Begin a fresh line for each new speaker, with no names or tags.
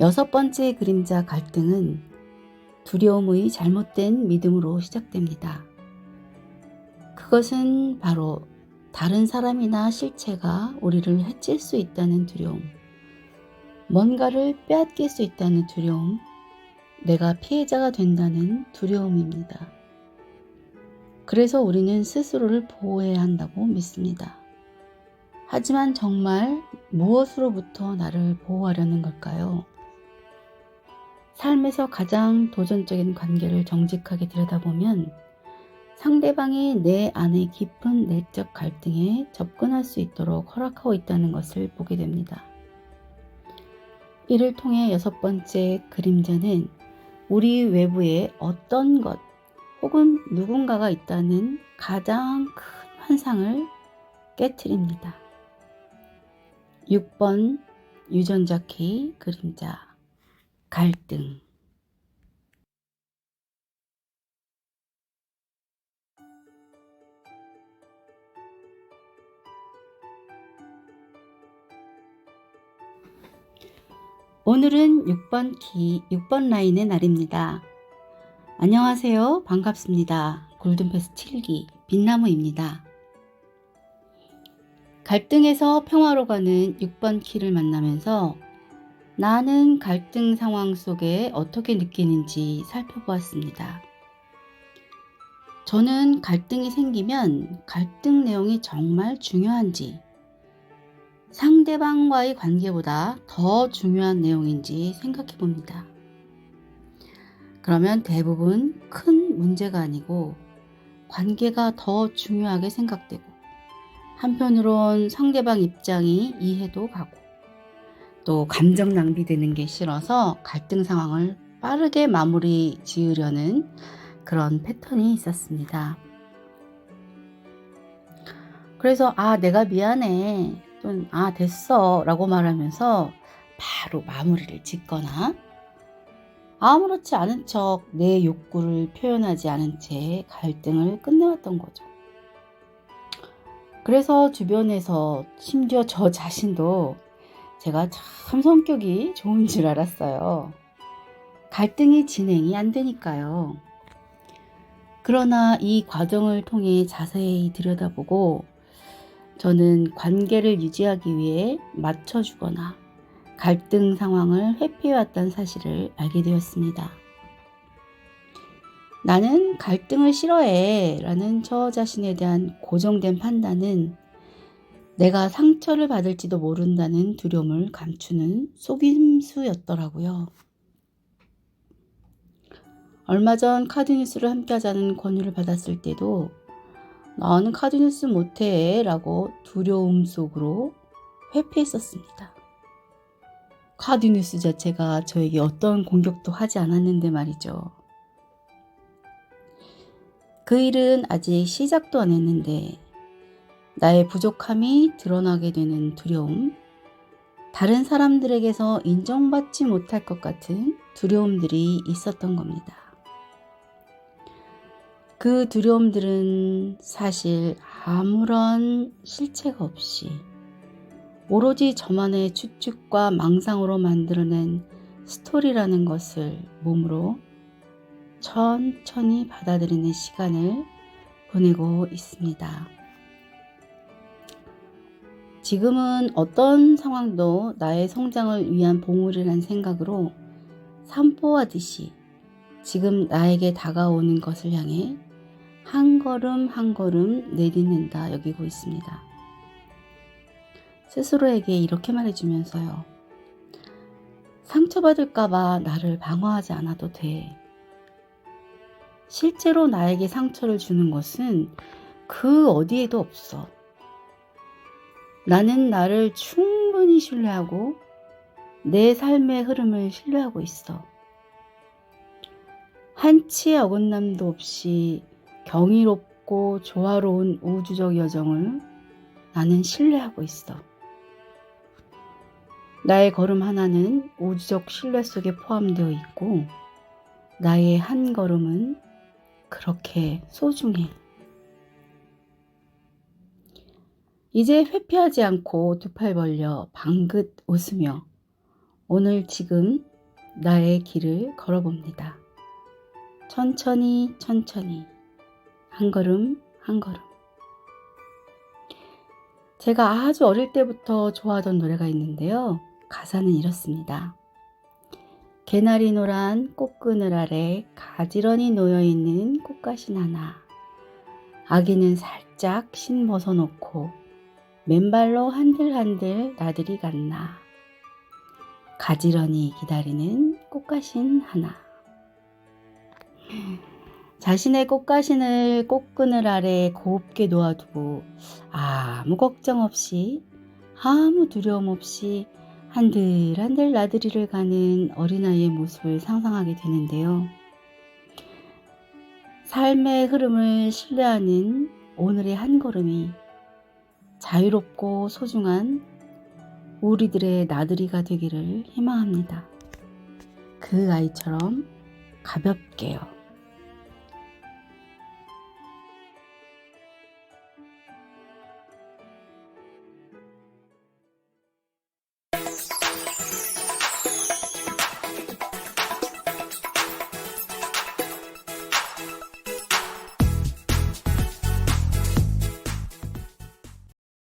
여섯 번째 그림자 갈등은 두려움의 잘못된 믿음으로 시작됩니다. 그것은 바로 다른 사람이나 실체가 우리를 해칠 수 있다는 두려움, 뭔가를 빼앗길 수 있다는 두려움, 내가 피해자가 된다는 두려움입니다. 그래서 우리는 스스로를 보호해야 한다고 믿습니다. 하지만 정말 무엇으로부터 나를 보호하려는 걸까요? 삶에서 가장 도전적인 관계를 정직하게 들여다보면 상대방이 내 안의 깊은 내적 갈등에 접근할 수 있도록 허락하고 있다는 것을 보게 됩니다. 이를 통해 여섯 번째 그림자는 우리 외부에 어떤 것 혹은 누군가가 있다는 가장 큰 환상을 깨뜨립니다. 6번 유전자 키 그림자 갈등 오늘은 6번 키, 6번 라인의 날입니다. 안녕하세요. 반갑습니다. 골든패스 7기 빛나무입니다. 갈등에서 평화로 가는 6번 키를 만나면서 나는 갈등 상황 속에 어떻게 느끼는지 살펴보았습니다. 저는 갈등이 생기면 갈등 내용이 정말 중요한지, 상대방과의 관계보다 더 중요한 내용인지 생각해 봅니다. 그러면 대부분 큰 문제가 아니고 관계가 더 중요하게 생각되고 한편으론 상대방 입장이 이해도 가고 또 감정 낭비되는 게 싫어서 갈등 상황을 빠르게 마무리 지으려는 그런 패턴이 있었습니다. 그래서 아 내가 미안해 또는 아 됐어 라고 말하면서 바로 마무리를 짓거나 아무렇지 않은 척 내 욕구를 표현하지 않은 채 갈등을 끝내왔던 거죠. 그래서 주변에서 심지어 저 자신도 제가 참 성격이 좋은 줄 알았어요. 갈등이 진행이 안 되니까요. 그러나 이 과정을 통해 자세히 들여다보고 저는 관계를 유지하기 위해 맞춰주거나 갈등 상황을 회피해왔다는 사실을 알게 되었습니다. 나는 갈등을 싫어해 라는 저 자신에 대한 고정된 판단은 내가 상처를 받을지도 모른다는 두려움을 감추는 속임수였더라고요. 얼마 전 카드뉴스를 함께 하자는 권유를 받았을 때도 나는 카드뉴스 못해 라고 두려움 속으로 회피했었습니다. 카드뉴스 자체가 저에게 어떤 공격도 하지 않았는데 말이죠. 그 일은 아직 시작도 안 했는데 나의 부족함이 드러나게 되는 두려움, 다른 사람들에게서 인정받지 못할 것 같은 두려움들이 있었던 겁니다. 그 두려움들은 사실 아무런 실체가 없이 오로지 저만의 추측과 망상으로 만들어낸 스토리라는 것을 몸으로 천천히 받아들이는 시간을 보내고 있습니다. 지금은 어떤 상황도 나의 성장을 위한 보물이란 생각으로 산보하듯이 지금 나에게 다가오는 것을 향해 한 걸음 한 걸음 내딛는다 여기고 있습니다. 스스로에게 이렇게 말해주면서요. 상처받을까봐 나를 방어하지 않아도 돼. 실제로 나에게 상처를 주는 것은 그 어디에도 없어. 나는 나를 충분히 신뢰하고 내 삶의 흐름을 신뢰하고 있어. 한치의 어긋남도 없이 경이롭고 조화로운 우주적 여정을 나는 신뢰하고 있어. 나의 걸음 하나는 우주적 신뢰 속에 포함되어 있고, 나의 한 걸음은 그렇게 소중해. 이제 회피하지 않고 두 팔 벌려 방긋 웃으며 오늘 지금 나의 길을 걸어봅니다. 천천히 천천히 한 걸음 한 걸음 제가 아주 어릴 때부터 좋아하던 노래가 있는데요. 가사는 이렇습니다. 개나리 노란 꽃그늘 아래 가지런히 놓여있는 꽃가신 하나 아기는 살짝 신 벗어 놓고 맨발로 한들한들 나들이 갔나 가지런히 기다리는 꽃가신 하나 자신의 꽃가신을 꽃그늘 아래 곱게 놓아두고 아무 걱정 없이 아무 두려움 없이 한들한들 나들이를 가는 어린아이의 모습을 상상하게 되는데요. 삶의 흐름을 신뢰하는 오늘의 한 걸음이 자유롭고 소중한 우리들의 나들이가 되기를 희망합니다. 그 아이처럼 가볍게요.